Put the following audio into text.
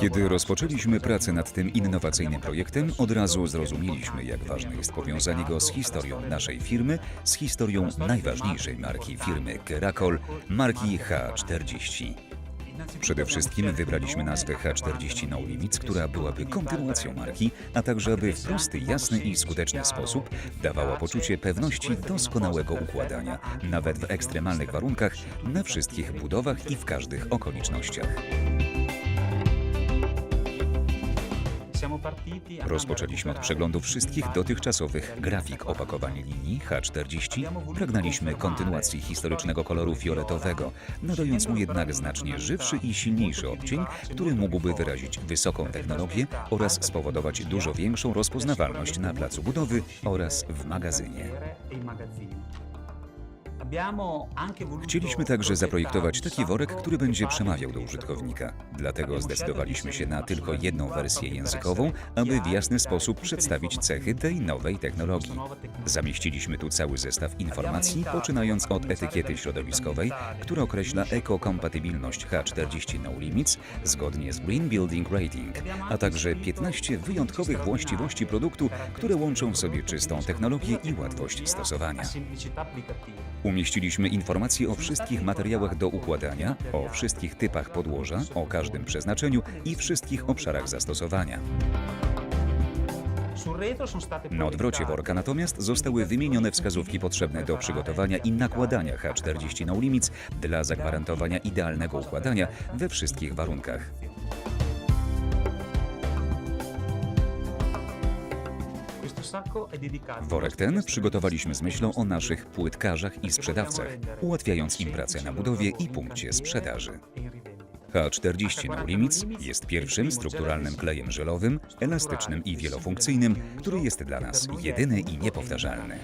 Kiedy rozpoczęliśmy pracę nad tym innowacyjnym projektem, od razu zrozumieliśmy, jak ważne jest powiązanie go z historią naszej firmy, z historią najważniejszej marki firmy Kerakol, marki H40. Przede wszystkim wybraliśmy nazwę H40 No Limits, która byłaby kontynuacją marki, a także aby w prosty, jasny i skuteczny sposób dawała poczucie pewności doskonałego układania, nawet w ekstremalnych warunkach, na wszystkich budowach i w każdych okolicznościach. Rozpoczęliśmy od przeglądu wszystkich dotychczasowych grafik opakowań linii H40. Pragnęliśmy kontynuacji historycznego koloru fioletowego, nadając mu jednak znacznie żywszy i silniejszy odcień, który mógłby wyrazić wysoką technologię oraz spowodować dużo większą rozpoznawalność na placu budowy oraz w magazynie. Chcieliśmy także zaprojektować taki worek, który będzie przemawiał do użytkownika. Dlatego zdecydowaliśmy się na tylko jedną wersję językową, aby w jasny sposób przedstawić cechy tej nowej technologii. Zamieściliśmy tu cały zestaw informacji, poczynając od etykiety środowiskowej, która określa ekokompatybilność H40 No Limits zgodnie z Green Building Rating, a także 15 wyjątkowych właściwości produktu, które łączą w sobie czystą technologię i łatwość stosowania. Umieściliśmy informacje o wszystkich materiałach do układania, o wszystkich typach podłoża, o każdym przeznaczeniu i wszystkich obszarach zastosowania. Na odwrocie worka natomiast zostały wymienione wskazówki potrzebne do przygotowania i nakładania H40 No Limits dla zagwarantowania idealnego układania we wszystkich warunkach. Worek ten przygotowaliśmy z myślą o naszych płytkarzach i sprzedawcach, ułatwiając im pracę na budowie i punkcie sprzedaży. H40 No Limits jest pierwszym strukturalnym klejem żelowym, elastycznym i wielofunkcyjnym, który jest dla nas jedyny i niepowtarzalny.